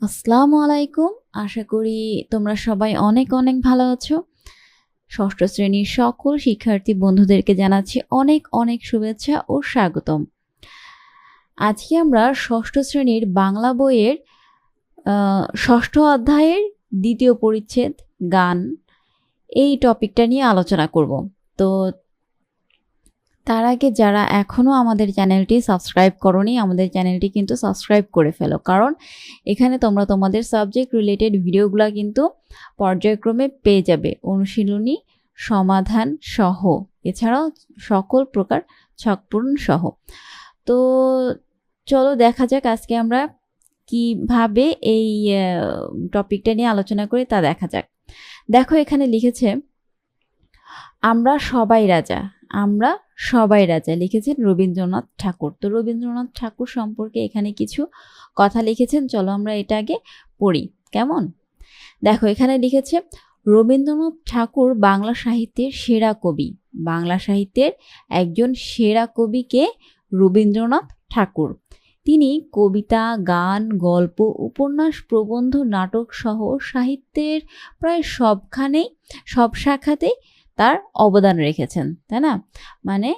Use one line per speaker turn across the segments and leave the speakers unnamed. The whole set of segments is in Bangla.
আসসালামু আলাইকুম। আশা করি তোমরা সবাই অনেক অনেক ভালো আছো। ষষ্ঠ শ্রেণির সকল শিক্ষার্থী বন্ধুদেরকে জানাচ্ছি অনেক অনেক শুভেচ্ছা ও স্বাগতম। আজকে আমরা ষষ্ঠ শ্রেণির বাংলা বইয়ের ষষ্ঠ অধ্যায়ের দ্বিতীয় পরিচ্ছেদ গান এই টপিকটা নিয়ে আলোচনা করব। তো তার আগে যারা এখনও আমাদের চ্যানেলটি সাবস্ক্রাইব করনি, আমাদের চ্যানেলটি কিন্তু সাবস্ক্রাইব করে ফেলো। কারণ এখানে তোমরা তোমাদের সাবজেক্ট রিলেটেড ভিডিওগুলো কিন্তু পর্যায়ক্রমে পেয়ে যাবে। অনুশীলনী, সমাধান সহ। এছাড়াও সকল প্রকার ছকপূরণ সহ। তো চলো দেখা যাক আজকে আমরা কীভাবে এই টপিকটা নিয়ে আলোচনা করি, তা দেখা যাক। দেখো এখানে লিখেছে, আমরা সবাই রাজা। আমরা সবাই রাজা লিখেছেন রবীন্দ্রনাথ ঠাকুর। তো রবীন্দ্রনাথ ঠাকুর সম্পর্কে এখানে কিছু কথা লিখেছেন, চলো আমরা এটা আগে পড়ি। কেমন? দেখো, এখানে লিখেছে, রবীন্দ্রনাথ ঠাকুর বাংলা সাহিত্যের সেরা কবি। বাংলা সাহিত্যের একজন সেরা কবিকে রবীন্দ্রনাথ ঠাকুর। তিনি কবিতা, গান, গল্প, উপন্যাস, প্রবন্ধ, নাটক সহ সাহিত্যের প্রায় সবখানেই, সব শাখাতেই তার অবদান রেখেছেন, তাই না? মানে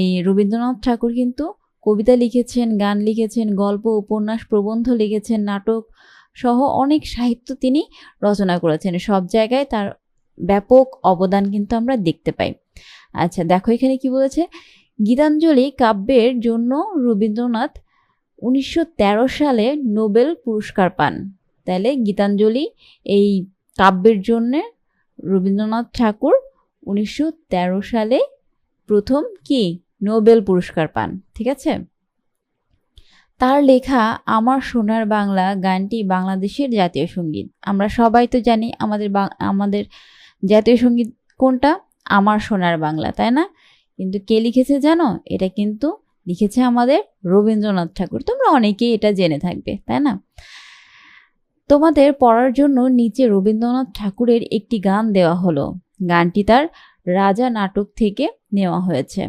এই রবীন্দ্রনাথ ঠাকুর কিন্তু কবিতা লিখেছেন, গান লিখেছেন, গল্প, উপন্যাস, প্রবন্ধ লিখেছেন, নাটক সহ অনেক সাহিত্য তিনি রচনা করেছেন। সব জায়গায় তার ব্যাপক অবদান কিন্তু আমরা দেখতে পাই। আচ্ছা দেখো এখানে কি বলেছে? গীতাঞ্জলি কাব্যের জন্য রবীন্দ্রনাথ উনিশশো তেরো সালে নোবেল পুরস্কার পান। তাহলে গীতাঞ্জলি এই কাব্যের জন্য রবীন্দ্রনাথ ঠাকুর উনিশশো তেরো সালে প্রথম কি? নোবেল পুরস্কার পান, ঠিক আছে? তার লেখা আমার সোনার বাংলা গানটি বাংলাদেশের জাতীয় সংগীত। আমরা সবাই তো জানি আমাদের আমাদের জাতীয় সংগীত কোনটা? আমার সোনার বাংলা, তাই না? কিন্তু কে লিখেছে জানো? এটা কিন্তু লিখেছে আমাদের রবীন্দ্রনাথ ঠাকুর। তোমরা অনেকেই এটা জেনে থাকবে, তাই না? তোমাদের পড়ার জন্য নিচে রবীন্দ্রনাথ ঠাকুরের একটি গান দেওয়া হলো। গানটি তার রাজা নাটক থেকে নেওয়া হয়েছে।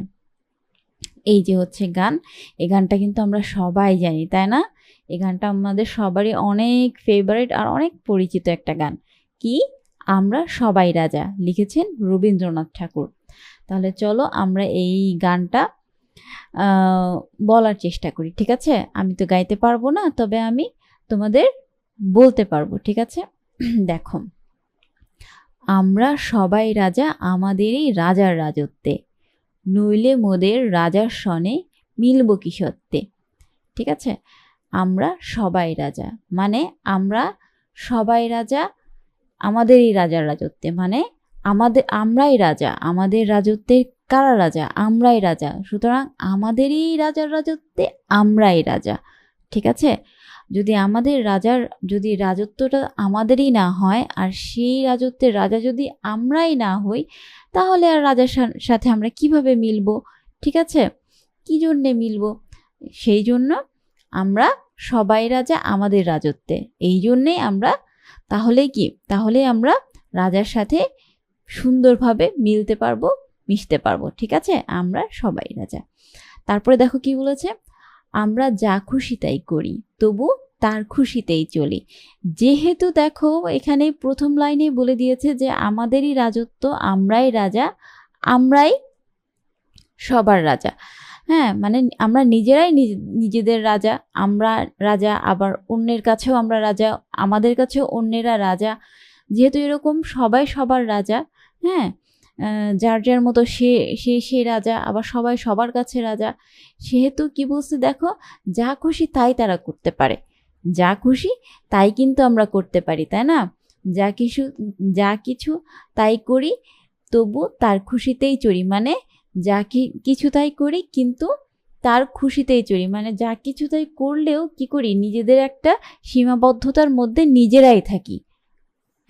এই যে হচ্ছে গান এই গানটা কিন্তু আমরা সবাই জানি, তাই না? এই গানটা আমাদের সবারই অনেক ফেভারিট আর অনেক পরিচিত একটা গান। কি? আমরা সবাই রাজা, লিখেছেন রবীন্দ্রনাথ ঠাকুর। তাহলে চলো আমরা এই গানটা বলার চেষ্টা করি, ঠিক আছে? আমি তো গাইতে পারব না, তবে আমি তোমাদের বলতে পারব, ঠিক আছে? দেখো, আমরা সবাই রাজা, আমাদেরই রাজার রাজত্বে। নইলে মোদের রাজার সনে মিলব কি সত্যে? ঠিক আছে? আমরা সবাই রাজা মানে আমরা সবাই রাজা, আমাদেরই রাজার রাজত্বে মানে আমাদের আমরাই রাজা, আমাদের রাজত্বের কারা রাজা? আমরাই রাজা, সুতরাং আমাদেরই রাজার রাজত্বে আমরাই রাজা, ঠিক আছে? যদি আমাদের রাজার, যদি রাজত্বটা আমাদেরই না হয়, আর সেই রাজত্বের রাজা যদি আমরাই না হই, তাহলে আর রাজার সাথে আমরা কীভাবে মিলবো? ঠিক আছে? কি জন্যে মিলব? সেই জন্য আমরা সবাই রাজা আমাদের রাজত্বে। এই জন্যেই আমরা, তাহলে কি? তাহলে আমরা রাজার সাথে সুন্দরভাবে মিলতে পারব, মিশতে পারব। ঠিক আছে? আমরা সবাই রাজা। তারপরে দেখো কি বলেছে? আমরা যা খুশি তাই করি, তবু তার খুশিতেই চলি। যেহেতু দেখো, এখানে প্রথম লাইনে বলে দিয়েছে যে, আমাদেরই রাজত্ব, আমরাই রাজা, আমরাই সবার রাজা। হ্যাঁ মানে আমরা নিজেরাই নিজ- নিজেদের রাজা, আমরা রাজা, আবার অন্যের কাছেও আমরা রাজা, আমাদের কাছেও অন্যেরা রাজা। যেহেতু এরকম সবাই সবার রাজা হ্যাঁ যার যার মতো সে সে সে রাজা, আবার সবাই সবার কাছে রাজা। সেহেতু কি বলছে দেখো, যা খুশি তাই তারা করতে পারে। যা খুশি তাই কিন্তু আমরা করতে পারি, তাই না? যা কিছু যা কিছু তাই করি, তবু তার খুশিতেই চড়ি। মানে যা কিছু তাই করি, কিন্তু তার খুশিতেই চড়ি। মানে যা কিছু তাই করলেও কি করি? নিজেদের একটা সীমাবদ্ধতার মধ্যে নিজেরাই থাকি।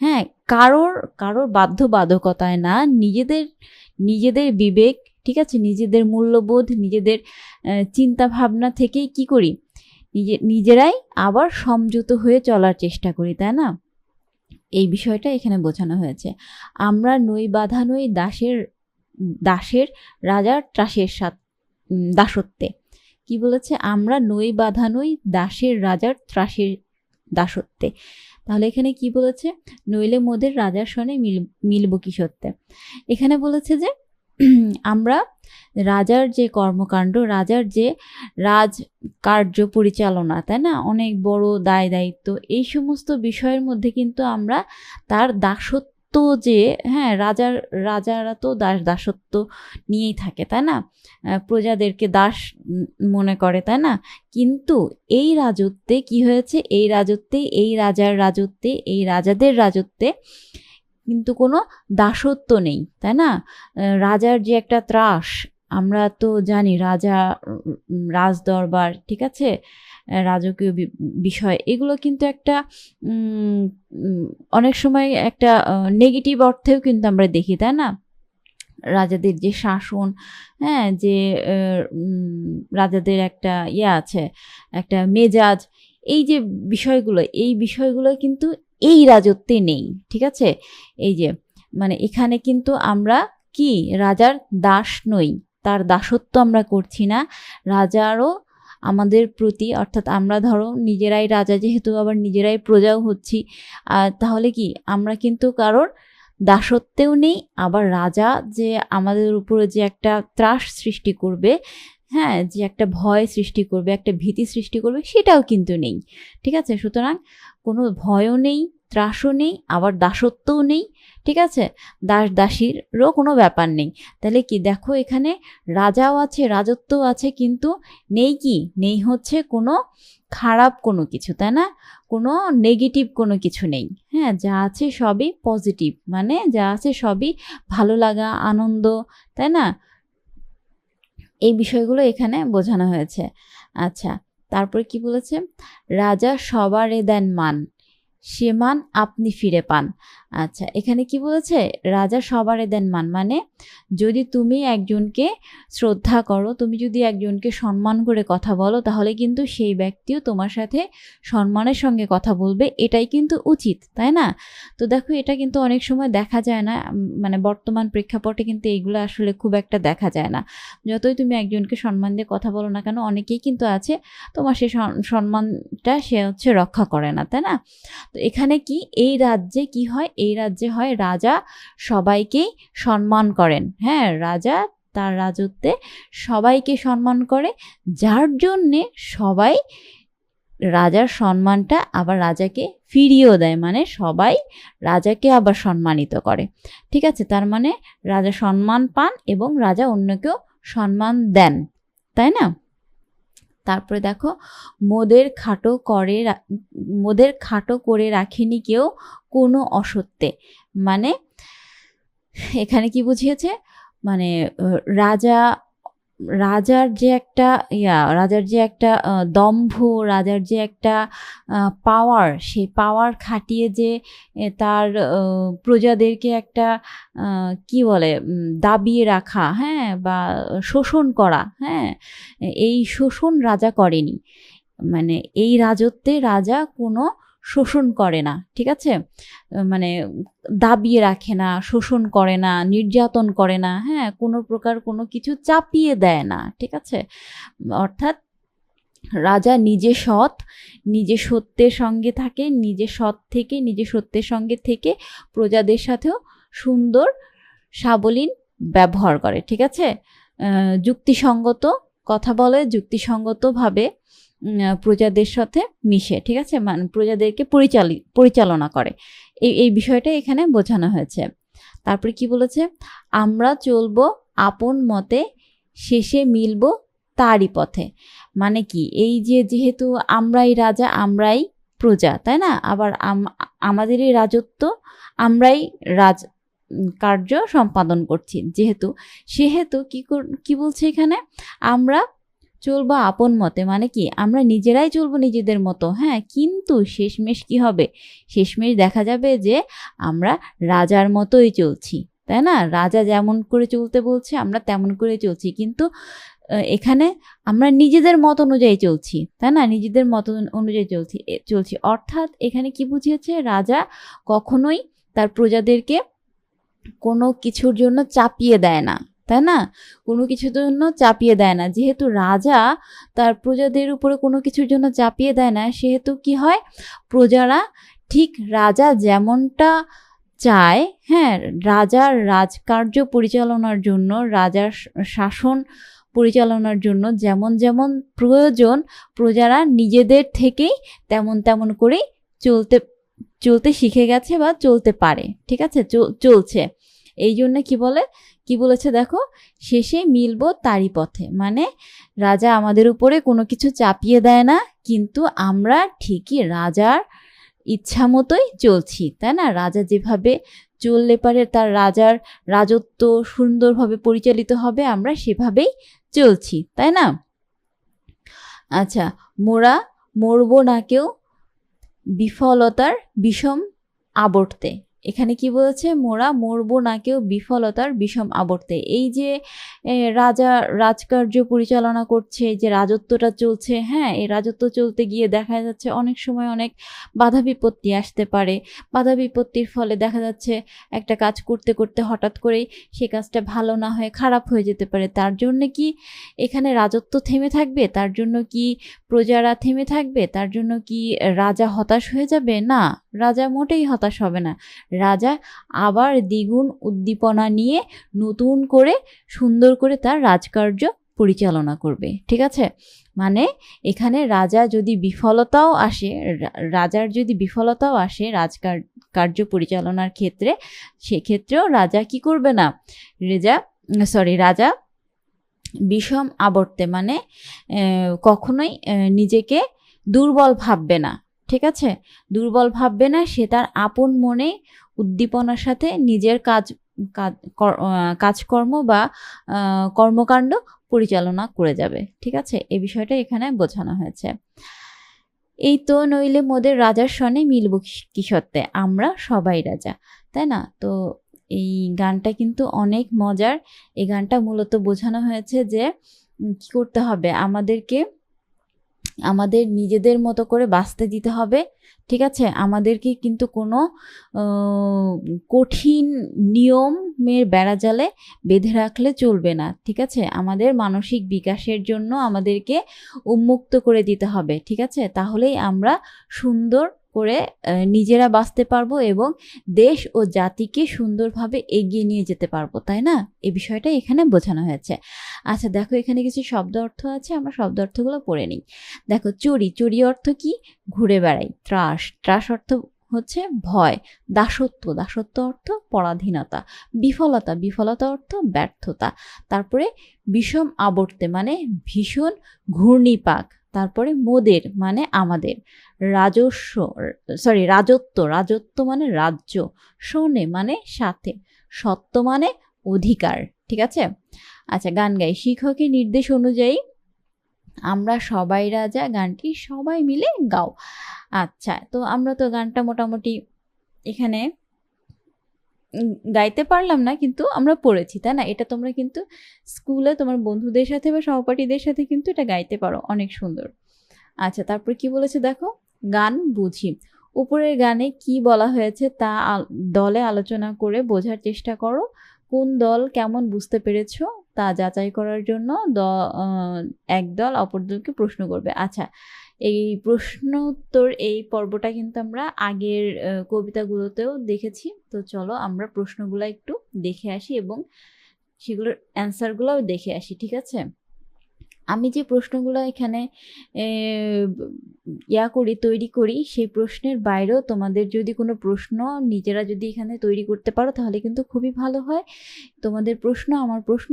হ্যাঁ কারোর কারোর বাধ্যবাধকতায় না, নিজেদের নিজেদের বিবেক, ঠিক আছে, নিজেদের মূল্যবোধ, নিজেদের চিন্তা ভাবনা থেকেই কি করি? নিজে, নিজেরাই আবার সমঝোত হয়ে চলার চেষ্টা করি, তাই না? এই বিষয়টা এখানে বোঝানো হয়েছে। আমরা নই বাধা নই দাসের দাসের, রাজার ত্রাসের সাথ দাসত্বে। কি বলেছে? আমরা নই বাধা নই দাসের, রাজার ত্রাসের দাসত্বে। তাহলে এখানে কি বলেছে? নইলে মোদের রাজার সনে মিল, মিলব কি সত্যে? এখানে বলেছে যে, আমরা রাজার যে কর্মকাণ্ড, রাজার যে রাজ কার্য পরিচালনা, তাই না? অনেক বড় দায় দায়িত্ব, এই সমস্ত বিষয়ের মধ্যে কিন্তু আমরা তার দাসত্ব যে হ্যাঁ রাজার, রাজারা তো দাস, দাসত্ব নিয়েই থাকে, তাই না? প্রজাদেরকে দাস মনে করে, তাই না? কিন্তু এই রাজত্বে কি হয়েছে? এই রাজত্বে, এই রাজার রাজত্বে, এই রাজাদের রাজত্বে কিন্তু কোনো দাসত্ব নেই, তাই না? রাজার যে একটা ত্রাস আমরা তো জানি রাজা রাজদরবার, ঠিক আছে? রাজকীয় বিষয়। এগুলো কিন্তু একটা অনেক সময় একটা নেগেটিভ অর্থেও কিন্তু আমরা দেখি, তাই না? রাজাদের যে শাসন হ্যাঁ যে রাজাদের একটা ইয়ে আছে, একটা মেজাজ, এই যে বিষয়গুলো, এই বিষয়গুলো কিন্তু এই রাজত্বে নেই, ঠিক আছে? এই যে মানে এখানে কিন্তু আমরা কি? রাজার দাস নই। তার দাসত্ব আমরা করছি না। রাজারও আমাদের প্রতি, অর্থাৎ আমরা ধরো নিজেরাই রাজা, যেহেতু আবার নিজেরাই প্রজাও হচ্ছি তাহলে কি আমরা কিন্তু কারোর দাসত্বেও নেই, আবার রাজা যে আমাদের উপরে যে একটা ত্রাস সৃষ্টি করবে হ্যাঁ যে একটা ভয় সৃষ্টি করবে, একটা ভীতি সৃষ্টি করবে, সেটাও কিন্তু নেই। ঠিক আছে? সুতরাং কোনো ভয়ও নেই ত্রাসও নেই, আবার দাসত্বও নেই, ঠিক আছে? দাস দাসীরও কোনো ব্যাপার নেই। তাহলে কি দেখো এখানে রাজাও আছে, রাজত্বও আছে, কিন্তু নেই কি? নেই হচ্ছে কোনো খারাপ কোনো কিছু, তাই না? কোনো নেগেটিভ কোনো কিছু নেই। হ্যাঁ যা আছে সবই পজিটিভ মানে যা আছে সবই ভালো লাগা, আনন্দ, তাই না? এই বিষয়গুলো এখানে বোঝানো হয়েছে। আচ্ছা তারপরে কি বলেছে? রাজা সবারে দেন মান। সে মান আপনি ফিরে পান। আচ্ছা এখানে কি বলেছে? রাজা সবারে দেন মান। মানে যদি তুমি একজনকে শ্রদ্ধা করো, তুমি যদি একজনকে সম্মান করে কথা বলো, তাহলে কিন্তু সেই ব্যক্তিও তোমার সাথে সম্মানের সঙ্গে কথা বলবে। এটাই কিন্তু উচিত, তাই না? তো দেখো, এটা কিন্তু অনেক সময় দেখা যায় না। মানে বর্তমান প্রেক্ষাপটে কিন্তু এইগুলো আসলে খুব একটা দেখা যায় না। যতই তুমি একজনকে সম্মান দিয়ে কথা বলো না কেন, অনেকেই কিন্তু আছে, তোমার সে সম্মানটা সে হচ্ছে রক্ষা করে না, তাই না? তো এখানে কি? এই রাজ্যে কি হয়? এই রাজ্যে হয় রাজা সবাইকেই সম্মান করেন। হ্যাঁ রাজা তার রাজত্বে সবাইকে সম্মান করে, যার জন্যে সবাই রাজার সম্মানটা আবার রাজাকে ফিরিয়েও দেয় মানে সবাই রাজাকে আবার সম্মানিত করে। ঠিক আছে? তার মানে রাজা সম্মান পান এবং রাজা অন্যকেও সম্মান দেন, তাই না? তারপরে দেখো, মোদের খাটো করে মোদের খাটো করে রাখেনি কেউ কোনো অসত্যে। মানে এখানে কি বুঝিয়েছে? মানে রাজা রাজার যে একটা, ইয়া, রাজার যে একটা দম্ভ, রাজার যে একটা পাওয়ার সেই পাওয়ার খাটিয়ে যে তার প্রজাদেরকে একটা কি বলে দাবিয়ে রাখা হ্যাঁ বা শোষণ করা হ্যাঁ এই শোষণ রাজা করেনি। মানে এই রাজত্বে রাজা কোনো শোষণ করে না, ঠিক আছে? মানে দাবিয়ে রাখে না, শোষণ করে না, নির্যাতন করে না হ্যাঁ? কোনো প্রকার কোনো কিছু চাপিয়ে দেয় না, ঠিক আছে? অর্থাৎ রাজা নিজে সৎ, নিজে সত্যের সঙ্গে থাকে, নিজে সৎ থেকে, নিজে সত্যের সঙ্গে থেকে প্রজাদের সাথেও সুন্দর সাবলীন ব্যবহার করে, ঠিক আছে? যুক্তিসঙ্গত কথা বলে, যুক্তিসঙ্গতভাবে প্রজাদের সাথে মিশে, ঠিক আছে? মানে প্রজাদেরকে পরিচালি, পরিচালনা করে। এই এই বিষয়টা এখানে বোঝানো হয়েছে। তারপরে কি বলেছে? আমরা চলবো আপন মতে, শেষে মিলব তারই পথে। মানে কি? এই যে যেহেতু আমরাই রাজা, আমরাই প্রজা, তাই না? আবার আমাদেরই রাজত্ব, আমরাই রাজ কার্য সম্পাদন করছি। যেহেতু, সেহেতু কি কি বলছে এখানে? আমরা চলবো আপন মতে মানে কি? আমরা নিজেরাই চলবো নিজেদের মতো হ্যাঁ? কিন্তু শেষমেশ কি হবে? শেষমেশ দেখা যাবে যে আমরা রাজার মতোই চলছি, তাই না? রাজা যেমন করে চলতে বলছে, আমরা তেমন করে চলছি। কিন্তু এখানে আমরা নিজেদের মত অনুযায়ী চলছি, তাই না? নিজেদের মত অনুযায়ী চলছি চলছি। অর্থাৎ এখানে কি বুঝিয়েছে? রাজা কখনোই তার প্রজাদেরকে কোনো কিছুর জন্য চাপিয়ে দেয় না। তাই না কোনো কিছুর জন্য চাপিয়ে দেয় না। যেহেতু রাজা তার প্রজাদের উপরে কোনো কিছুর জন্য চাপিয়ে দেয় না, সেহেতু কি হয়? প্রজারা ঠিক রাজা যেমনটা চায় হ্যাঁ রাজার রাজকার্য পরিচালনার জন্য, রাজার শাসন পরিচালনার জন্য যেমন যেমন প্রয়োজন, প্রজারা নিজেদের থেকেই তেমন তেমন করেই চলতে চলতে শিখে গেছে বা চলতে পারে। ঠিক আছে? চলছে। এই জন্য কি বলে? কি বলেছে দেখো? শেষে মিলবো তারই পথে। মানে রাজা আমাদের উপরে কোনো কিছু চাপিয়ে দেয় না, কিন্তু আমরা ঠিকই রাজার ইচ্ছা মতোই চলছি, তাই না? রাজা যেভাবে চললে পারে তার রাজার রাজত্ব সুন্দরভাবে পরিচালিত হবে, আমরা সেভাবেই চলছি, তাই না? আচ্ছা মোরা মরবো না কেউ বিফলতার বিষম আবর্তে। এখানে কি বলেছে? মোরা মরবো না কেউ বিফলতার বিষম আবর্তে। এই যে রাজা রাজকার্য পরিচালনা করছে যে রাজত্বটা চলছে হ্যাঁ এই রাজত্ব চলতে গিয়ে দেখা যাচ্ছে অনেক সময় অনেক বাধা বিপত্তি আসতে পারে। বাধা বিপত্তির ফলে দেখা যাচ্ছে একটা কাজ করতে করতে হঠাৎ করেই সে কাজটা ভালো না হয়ে খারাপ হয়ে যেতে পারে। তার জন্য কি এখানে রাজত্ব থেমে থাকবে? তার জন্য কি প্রজারা থেমে থাকবে? তার জন্য কি রাজা হতাশ হয়ে যাবে? না, রাজা মোটেই হতাশ হবে না। রাজা আবার দ্বিগুণ উদ্দীপনা নিয়ে নতুন করে সুন্দর করে তার রাজকার্য পরিচালনা করবে। ঠিক আছে? মানে এখানে রাজা যদি বিফলতাও আসে রাজার যদি বিফলতাও আসে রাজকার, কার্য পরিচালনার ক্ষেত্রে, সেক্ষেত্রেও রাজা কি করবে না? রেজা সরি রাজা বিষম আবর্তে মানে কখনোই নিজেকে দুর্বল ভাববে না। ঠিক আছে? দুর্বল ভাববে না, সে তার আপন মনে উদ্দীপনার সাথে নিজের কাজ কাজকর্ম বা কর্মকাণ্ড পরিচালনা করে যাবে। ঠিক আছে? এই বিষয়টা এখানে বোঝানো হয়েছে। এই তো নইলে মোদের রাজার সনে মিলব কিসত্তে আমরা সবাই রাজা, তাই না? তো এই গানটা কিন্তু অনেক মজার। এই গানটা মূলত বোঝানো হয়েছে যে কি করতে হবে? আমাদেরকে আমাদের নিজেদের মতো করে বাঁচতে দিতে হবে, ঠিক আছে? আমাদেরকে কিন্তু কোনো কঠিন নিয়মের বেড়াজালে বেঁধে রাখলে চলবে না, ঠিক আছে? আমাদের মানসিক বিকাশের জন্য আমাদেরকে উন্মুক্ত করে দিতে হবে, ঠিক আছে? তাহলেই আমরা সুন্দর করে নিজেরা বাঁচতে পারব এবং দেশ ও জাতিকে সুন্দরভাবে এগিয়ে নিয়ে যেতে পারব, তাই না? এই বিষয়টা এখানে বোঝানো হয়েছে। আচ্ছা দেখো এখানে কিছু শব্দ অর্থ আছে, আমরা শব্দ অর্থগুলো পড়ে নিই। দেখো, চুরি চুরি অর্থ কি? ঘুরে বেড়াই, ত্রাস ত্রাস অর্থ হচ্ছে ভয়, দাসত্ব দাসত্ব অর্থ পরাধীনতা, বিফলতা বিফলতা অর্থ ব্যর্থতা, তারপরে বিষম আবর্তে মানে ভীষণ ঘূর্ণিপাক তারপরে মোদের মানে আমাদের। রাজস্ব সরি রাজত্ব রাজত্ব মানে রাজ্য, শোনে মানে সাথে, সত্য মানে অধিকার, ঠিক আছে? আচ্ছা গান গাই। শিক্ষকের নির্দেশ অনুযায়ী আমরা সবাই রাজা, গানটি সবাই মিলে গাও। আচ্ছা তো আমরা তো গানটা মোটামুটি এখানে গাইতে পারলাম না, কিন্তু আমরা পড়েছি, তাই না? এটা তোমরা কিন্তু স্কুলে তোমার বন্ধুদের সাথে বা সহপাঠীদের সাথে কিন্তু এটা গাইতে পারো, অনেক সুন্দর। আচ্ছা তারপর কি বলেছে দেখো? গান বুঝি। উপরের গানে কি বলা হয়েছে তা দলে আলোচনা করে বোঝার চেষ্টা করো। কোন দল কেমন বুঝতে পেরেছ তা যাচাই করার জন্য দ এক দল অপর দলকে প্রশ্ন করবে। আচ্ছা এই প্রশ্ন উত্তর এই পর্বটা কিন্তু আমরা আগের কবিতাগুলোতেও দেখেছি। তো চলো আমরা প্রশ্নগুলো একটু দেখে আসি এবং সেগুলোর অ্যান্সারগুলোও দেখে আসি, ঠিক আছে? আমি যে প্রশ্নগুলো এখানে ইয়া করি, তৈরি করি, সেই প্রশ্নের বাইরেও তোমাদের যদি কোনো প্রশ্ন নিজেরা যদি এখানে তৈরি করতে পারো, তাহলে কিন্তু খুবই ভালো হয়। তোমাদের প্রশ্ন, আমার প্রশ্ন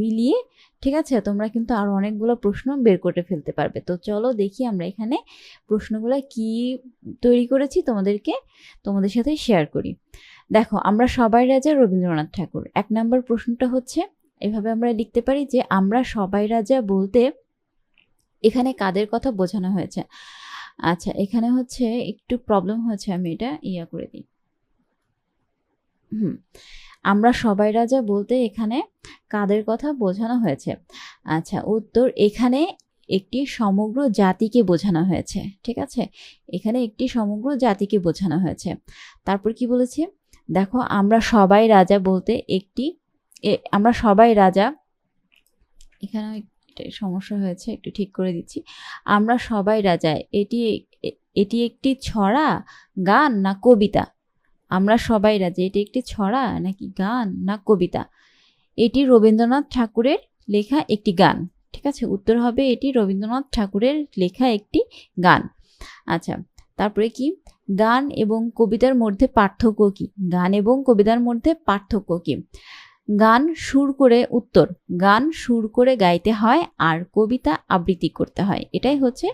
মিলিয়ে, ঠিক আছে, তোমরা কিন্তু আরও অনেকগুলো প্রশ্ন বের করে ফেলতে পারবে। তো চলো দেখি আমরা এখানে প্রশ্নগুলো কি তৈরি করেছি তোমাদেরকে, তোমাদের সাথে শেয়ার করি। দেখো, আমরা সবাই রাজা রবীন্দ্রনাথ ঠাকুর। এক নম্বর প্রশ্নটা হচ্ছে এভাবে আমরা লিখতে পারি যে আমরা সবাই রাজা বলতে এখানে কাদের কথা বোঝানো হয়েছে। আচ্ছা এখানে হচ্ছে একটু প্রবলেম হয়েছে, আমি এটা ইয়া করে দিই। হুম, আমরা সবাই রাজা বলতে এখানে কাদের কথা বোঝানো হয়েছে? আচ্ছা উত্তর, এখানে একটি সমগ্র জাতিকে বোঝানো হয়েছে, ঠিক আছে? এখানে একটি সমগ্র জাতিকে বোঝানো হয়েছে। তারপর কি বলেছে? দেখো, আমরা সবাই রাজা বলতে একটি আমরা সবাই রাজা। এখানে একটা সমস্যা হয়েছে, একটু ঠিক করে দিচ্ছি। আমরা সবাই রাজা। এটি এটি একটি ছড়া, গান না কবিতা? আমরা সবাই রাজা। এটি একটি ছড়া নাকি গান না কবিতা? এটি রবীন্দ্রনাথ ঠাকুরের লেখা একটি গান। ঠিক আছে? উত্তর হবে এটি রবীন্দ্রনাথ ঠাকুরের লেখা একটি গান। আচ্ছা তারপরে কি? গান এবং কবিতার মধ্যে পার্থক্য কি? গান এবং কবিতার মধ্যে পার্থক্য কি? গান সুর করে উত্তর। গান সুর করে গাইতে হয় আর কবিতা আবৃত্তি করতে হয়। এটাই হচ্ছে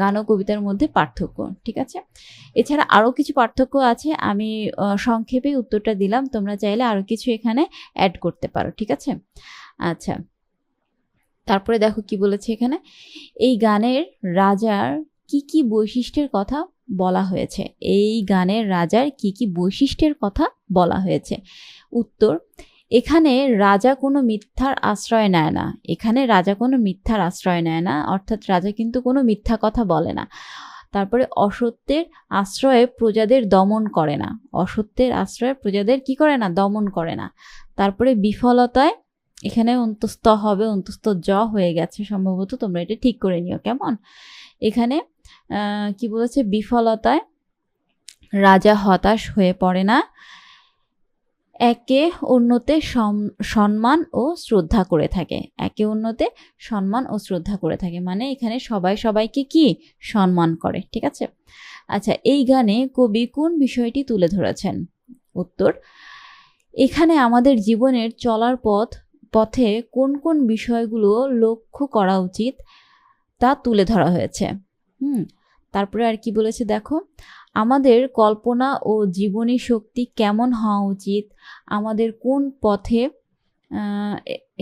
গান ও কবিতার মধ্যে পার্থক্য, ঠিক আছে? এছাড়া আরও কিছু পার্থক্য আছে, আমি সংক্ষেপে উত্তরটা দিলাম, তোমরা চাইলে আরও কিছু এখানে অ্যাড করতে পারো, ঠিক আছে? আচ্ছা তারপরে দেখো কি বলেছে এখানে, এই গানের রাজার কি কি বৈশিষ্ট্যের কথা বলা হয়েছে? এই গানের রাজার কি কি বৈশিষ্ট্যের কথা বলা হয়েছে? উত্তর এখানে রাজা কোনো মিথ্যার আশ্রয় নেয় না। এখানে রাজা কোনো মিথ্যার আশ্রয় নেয় না, অর্থাৎ রাজা কিন্তু কোনো মিথ্যা কথা বলে না। তারপরে অসত্যের আশ্রয়ে প্রজাদের দমন করে না। অসত্যের আশ্রয়ে প্রজাদের কি করে না? দমন করে না। তারপরে বিফলতায় এখানে অন্তস্থ হবে, অন্তস্থ জ হয়ে গেছে সম্ভবত, তোমরা এটা ঠিক করে নিও কেমন? এখানে কি বলেছে? বিফলতায় রাজা হতাশ হয়ে পড়ে না। একে অন্যতে সম- সম্মান ও শ্রদ্ধা করে থাকে। একে অন্যতে সম্মান ও শ্রদ্ধা করে থাকে। মানে এখানে সবাই সবাইকে কি? সম্মান করে। ঠিক আছে? আচ্ছা এই গানে কবি কোন বিষয়টি তুলে ধরেছেন? উত্তর, এখানে আমাদের জীবনের চলার পথ, পথে কোন কোন বিষয়গুলো লক্ষ্য করা উচিত তা তুলে ধরা হয়েছে। হুম তারপরে আর কি বলেছে, দেখো, আমাদের কল্পনা ও জীবনী শক্তি কেমন হওয়া উচিত? আমাদের কোন পথে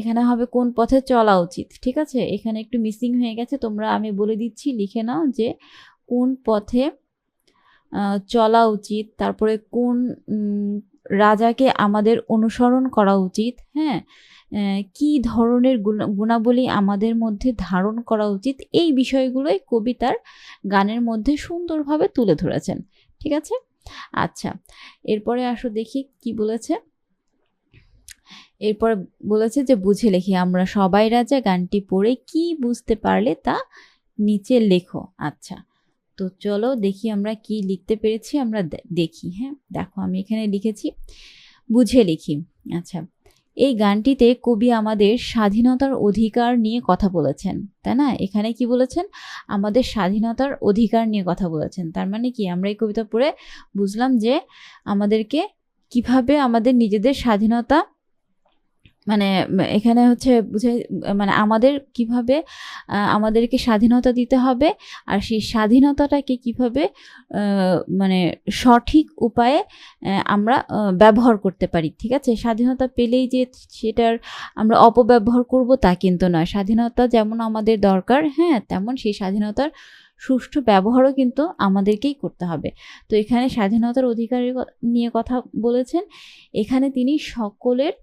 এখানে হবে কোন পথে চলা উচিত? ঠিক আছে? এখানে একটু মিসিং হয়ে গেছে। তোমরা, আমি বলে দিচ্ছি, লিখে নাও যে কোন পথে চলা উচিত, তারপরে কোন রাজাকে আমাদের অনুসরণ করা উচিত হ্যাঁ? কি ধরনের গুণ- গুণাবলী আমাদের মধ্যে ধারণ করা উচিত? এই বিষয়গুলোই কবিতার গানের মধ্যে সুন্দরভাবে তুলে ধরেছেন, ঠিক আছে? আচ্ছা এরপরে আসো দেখি কি বলেছে। এরপর বলেছে যে, বুঝে লেখি, আমরা সবাই রাজা, গানটি পড়ে কি বুঝতে পারলে তা নিচে লেখো। আচ্ছা তো চলো দেখি আমরা কি লিখতে পেরেছি, আমরা দেখি হ্যাঁ? দেখো, আমি এখানে লিখেছি, বুঝে লিখি আচ্ছা। এই গানটিতে কবি আমাদের স্বাধীনতার অধিকার নিয়ে কথা বলেছেন, তাই না? এখানে কি বলেছেন? আমাদের স্বাধীনতার অধিকার নিয়ে কথা বলেছেন, তার মানে কি? আমরা এই কবিতা পড়ে বুঝলাম যে আমাদেরকে কীভাবে আমাদের নিজেদের স্বাধীনতা মানে এখানে হচ্ছে বুঝে মানে আমাদের কীভাবে আমাদেরকে স্বাধীনতা দিতে হবে আর সেই স্বাধীনতাটাকে কীভাবে মানে সঠিক উপায়ে আমরা ব্যবহার করতে পারি, ঠিক আছে? স্বাধীনতা পেলেই যে সেটার আমরা অপব্যবহার করব তা কিন্তু নয়। স্বাধীনতা যেমন আমাদের দরকার হ্যাঁ তেমন সেই স্বাধীনতার সুষ্ঠু ব্যবহারও কিন্তু আমাদেরকেই করতে হবে। তো এখানে স্বাধীনতার অধিকারের নিয়ে কথা বলেছেন। এখানে তিনি সকলের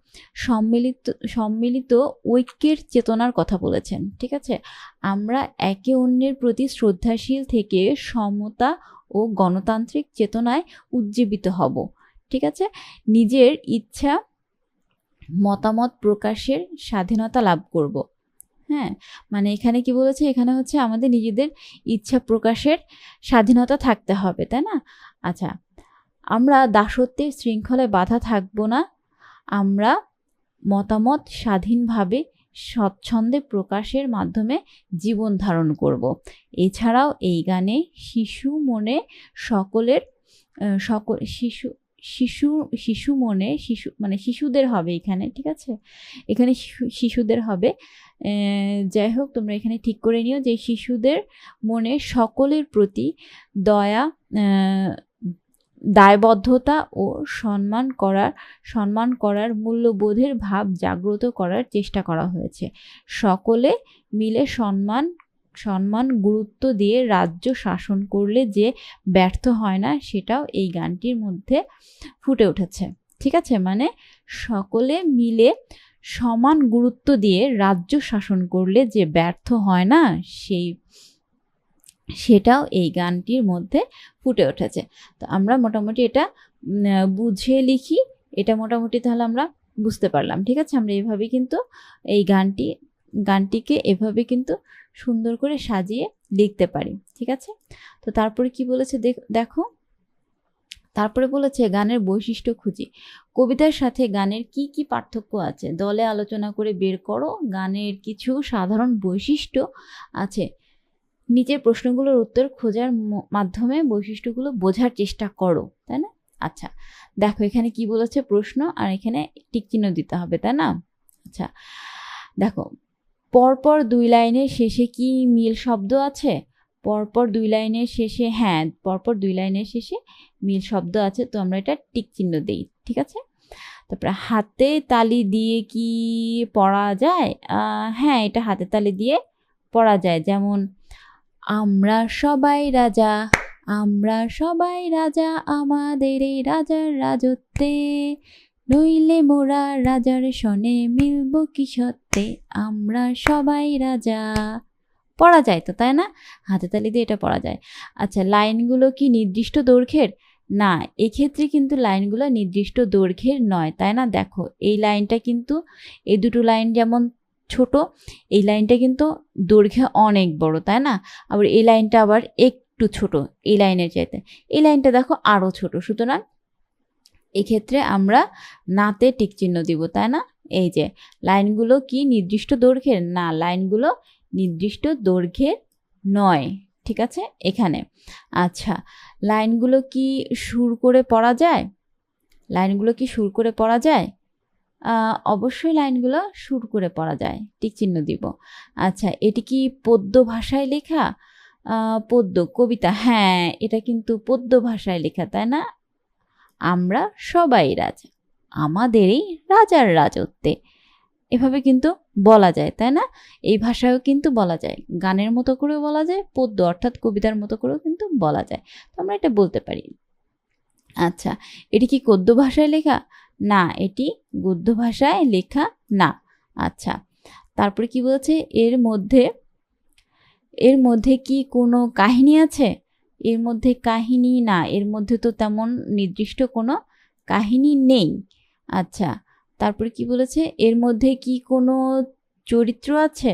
সম্মিলিত সম্মিলিত ঐক্যের চেতনার কথা বলেছেন, ঠিক আছে? আমরা একে অন্যের প্রতি শ্রদ্ধাশীল থেকে সমতা ও গণতান্ত্রিক চেতনায় উজ্জীবিত হব, ঠিক আছে? নিজের ইচ্ছা, মতামত প্রকাশের স্বাধীনতা লাভ করব। হ্যাঁ? মানে এখানে কি বলেছে? এখানে হচ্ছে আমাদের নিজেদের ইচ্ছা প্রকাশের স্বাধীনতা থাকতে হবে, তাই না? আচ্ছা আমরা দাসত্বের শৃঙ্খলায় বাধা থাকব না। আমরা মতামত স্বাধীনভাবে স্বচ্ছন্দে প্রকাশের মাধ্যমে জীবন ধারণ করব। এছাড়াও এই গানে শিশু মনে সকলের সকল শিশু শিশু শিশু মনে শিশু মানে শিশুদের হবে এখানে, ঠিক আছে? এখানে শিশু- শিশুদের হবে। যাই হোক, তোমরা এখানে ঠিক করে নিও যে শিশুদের মনে সকলের প্রতি দয়া দায়বদ্ধতা ও সম্মান করার সম্মান করার মূল্যবোধের ভাব জাগ্রত করার চেষ্টা করা হয়েছে। সকলে মিলে সম্মান সম্মান, গুরুত্ব দিয়ে রাজ্য শাসন করলে যে ব্যর্থ হয় না, সেটাও এই গানটির মধ্যে ফুটে উঠেছে। ঠিক আছে? মানে সকলে মিলে সমান গুরুত্ব দিয়ে রাজ্য শাসন করলে যে ব্যর্থ হয় না, সেই, সেটাও এই গানটির মধ্যে ফুটে উঠেছে। তো আমরা মোটামুটি এটা বুঝে লিখি। এটা মোটামুটি তাহলে আমরা বুঝতে পারলাম। ঠিক আছে? আমরা এভাবে কিন্তু এই গানটি গানটিকে এভাবে কিন্তু সুন্দর করে সাজিয়ে লিখতে পারি, ঠিক আছে? তো তারপরে কি বলেছে দেখো তারপরে বলেছে, গানের বৈশিষ্ট্য খুঁজি। কবিতার সাথে গানের কি কি পার্থক্য আছে? দলে আলোচনা করে বের করো, গানের কিছু সাধারণ বৈশিষ্ট্য আছে। নিচের প্রশ্নগুলোর উত্তর খোঁজার মাধ্যমে বৈশিষ্ট্যগুলো বোঝার চেষ্টা করো, তাই না? আচ্ছা দেখো এখানে কি বলেছে প্রশ্ন, আর এখানে টিকচিহ্ন দিতে হবে, তাই না? আচ্ছা দেখো পরপর দুই লাইনের শেষে কি মিল শব্দ আছে? পরপর দুই লাইনের শেষে হ্যাঁ পরপর দুই লাইনের শেষে মিল শব্দ আছে, তো আমরা এটা টিক চিহ্ন দিই, ঠিক আছে? তারপরে হাতে তালি দিয়ে কি পড়া যায়? হ্যাঁ এটা হাতে তালি দিয়ে পড়া যায়, যেমন, আমরা সবাই রাজা, আমরা সবাই রাজা, আমাদের এই রাজার রাজত্বে নইলে মোরা রাজার সনে মিলব কি সত্যে? আমরা সবাই রাজা। পড়া যায় তো, তাই না? হাতে তালি দিয়ে এটা পড়া যায়। আচ্ছা লাইনগুলো কি নির্দিষ্ট দৈর্ঘ্যের? না, এক্ষেত্রে কিন্তু লাইনগুলো নির্দিষ্ট দৈর্ঘ্যের নয়, তাই না? দেখো, এই লাইনটা কিন্তু, এই দুটো লাইন যেমন ছোট, এই লাইনটা কিন্তু দৈর্ঘ্যে অনেক বড়, তাই না? আবার এই লাইনটা আবার একটু ছোট, এই লাইনের চাইতে। এই লাইনটা দেখো আরও ছোট, সুতরাং এক্ষেত্রে আমরা নাতে টিকচিহ্ন দিব, তাই না? এই যে, লাইনগুলো কি নির্দিষ্ট দৈর্ঘ্যের? না, লাইনগুলো নির্দিষ্ট দৈর্ঘ্যের নয়, ঠিক আছে? এখানে। আচ্ছা লাইনগুলো কি সুর করে পড়া যায়? লাইনগুলো কি সুর করে পড়া যায়? অবশ্যই লাইনগুলো সুর করে পড়া যায়, টিক চিহ্ন দিব। আচ্ছা এটি কি পদ্য ভাষায় লেখা? পদ্য, কবিতা হ্যাঁ এটা কিন্তু পদ্য ভাষায় লেখা, তাই না? আমরা সবাই রাজা। আমাদেরই রাজার রাজত্বে। এভাবে কিন্তু বলা যায়, তাই না? এই ভাষায়ও কিন্তু বলা যায়, গানের মতো করেও বলা যায়, পদ্য অর্থাৎ কবিতার মতো করেও কিন্তু বলা যায়। তো আমরা এটা বলতে পারি। আচ্ছা এটি কি গদ্য ভাষায় লেখা? না, এটি গদ্য ভাষায় লেখা না। আচ্ছা তারপরে কি বলছে? এর মধ্যে এর মধ্যে কি কোনো কাহিনী আছে? এর মধ্যে কাহিনী না, এর মধ্যে তো তেমন নির্দিষ্ট কোনো কাহিনী নেই। আচ্ছা তারপরে কি বলেছে? এর মধ্যে কি কোনো চরিত্র আছে?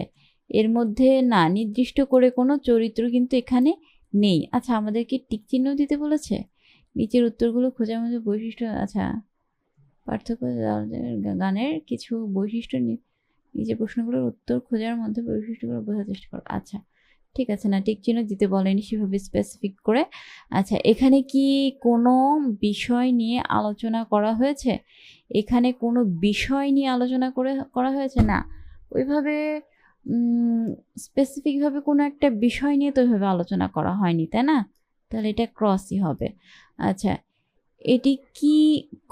এর মধ্যে না, নির্দিষ্ট করে কোনো চরিত্র কিন্তু এখানে নেই। আচ্ছা আমাদেরকে টিক চিহ্ন দিতে বলেছে? নিচের উত্তরগুলো খোঁজার মধ্যে বৈশিষ্ট্য আচ্ছা পার্থক্য গানের কিছু বৈশিষ্ট্য নিজের প্রশ্নগুলোর উত্তর খোঁজার মধ্যে বৈশিষ্ট্যগুলো বোঝার চেষ্টা করো। আচ্ছা ঠিক আছে না টিক চিহ্ন দিতে বলেনি সেভাবে স্পেসিফিক করে। আচ্ছা এখানে কি কোনো বিষয় নিয়ে আলোচনা করা হয়েছে? এখানে কোনো বিষয় নিয়ে আলোচনা করে, করা হয়েছে? না। ওইভাবে স্পেসিফিকভাবে কোনো একটা বিষয় নিয়ে তো ওইভাবে আলোচনা করা হয়নি, তাই না? তাহলে এটা ক্রসই হবে। আচ্ছা এটি কি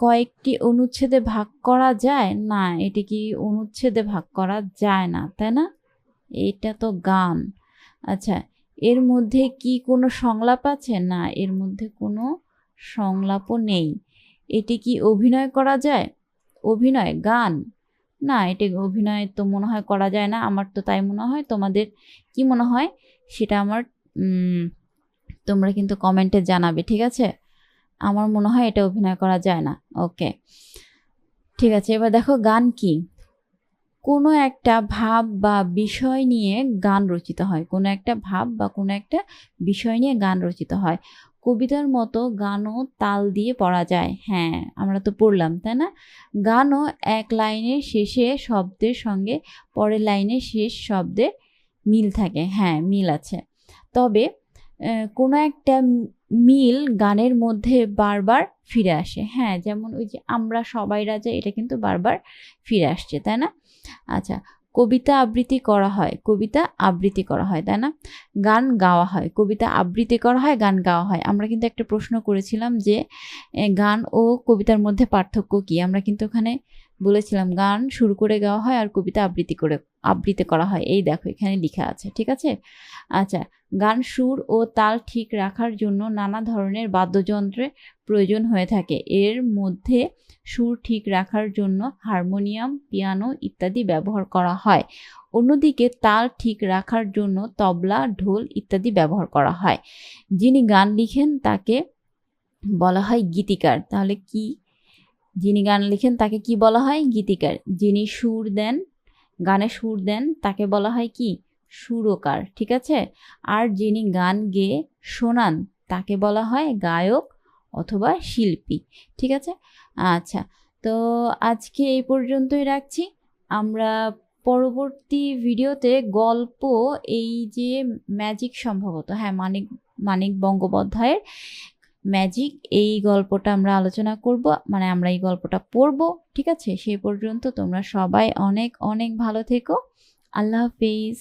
কয়েকটি অনুচ্ছেদে ভাগ করা যায়? না, এটি কি অনুচ্ছেদে ভাগ করা যায় না, তাই না? এটা তো গান। আচ্ছা এর মধ্যে কি কোনো সংলাপ আছে? না, এর মধ্যে কোনো সংলাপও নেই। এটি কি অভিনয় করা যায়? অভিনয়? গান? না, এটি অভিনয় তো মনে হয় করা যায় না। আমার তো তাই মনে হয়। তোমাদের কি মনে হয়? সেটা আমার তোমরা কিন্তু কমেন্টে জানাবে, ঠিক আছে? আমার মনে হয় এটা অভিনয় করা যায় না। ওকে, ঠিক আছে। এবার দেখো, গান কি? কোনো একটা ভাব বা বিষয় নিয়ে গান রচিত হয়। কোনো একটা ভাব বা কোনো একটা বিষয় নিয়ে গান রচিত হয়। কবিতার মতো গানও তাল দিয়ে পড়া যায়। হ্যাঁ আমরা তো পড়লাম, তাই না? গানও এক লাইনের শেষে শব্দের সঙ্গে পরের লাইনের শেষ শব্দে মিল থাকে। হ্যাঁ মিল আছে। তবে কোনো একটা মিল গানের মধ্যে বারবার ফিরে আসে। হ্যাঁ যেমন ওই যে আমরা সবাই রাজা, এটা কিন্তু বারবার ফিরে আসছে, তাই না? আচ্ছা কবিতা আবৃত্তি করা হয়, কবিতা আবৃত্তি করা হয়, তাই না? গান গাওয়া হয়, কবিতা আবৃত্তি করা হয়, গান গাওয়া হয়। আমরা কিন্তু একটা প্রশ্ন করেছিলাম যে গান ও কবিতার মধ্যে পার্থক্য কি? আমরা কিন্তু ওখানে বলেছিলাম, গান শুরু করে গাওয়া হয় আর কবিতা আবৃত্তি করে, আবৃত্তি করা হয়। এই দেখো, এখানে লেখা আছে, ঠিক আছে? আচ্ছা গান সুর ও তাল ঠিক রাখার জন্য নানা ধরনের বাদ্যযন্ত্রের প্রয়োজন হয়ে থাকে। এর মধ্যে সুর ঠিক রাখার জন্য হারমোনিয়াম, পিয়ানো ইত্যাদি ব্যবহার করা হয়। অন্যদিকে তাল ঠিক রাখার জন্য তবলা, ঢোল ইত্যাদি ব্যবহার করা হয়। যিনি গান লিখেন তাকে বলা হয় গীতিকার। তাহলে কি যিনি গান লিখেন তাকে কি বলা হয়? গীতিকার। যিনি সুর দেন, গানে সুর দেন, তাকে বলা হয় কি? সুরকার। ঠিক আছে? আর যিনি গান গেয়ে শোনান, তাকে বলা হয় গায়ক অথবা শিল্পী। ঠিক আছে? আচ্ছা তো আজকে এই পর্যন্তই রাখছি। আমরা পরবর্তী ভিডিওতে গল্প এই যে ম্যাজিক সম্ভবত হ্যাঁ মানিক মানিক বঙ্গোপাধ্যায়ের ম্যাজিক এই গল্পটা আমরা আলোচনা করব মানে আমরা এই গল্পটা পড়ব, ঠিক আছে? সেই পর্যন্ত তোমরা সবাই অনেক অনেক ভালো থেকো। আল্লাহ হাফিজ।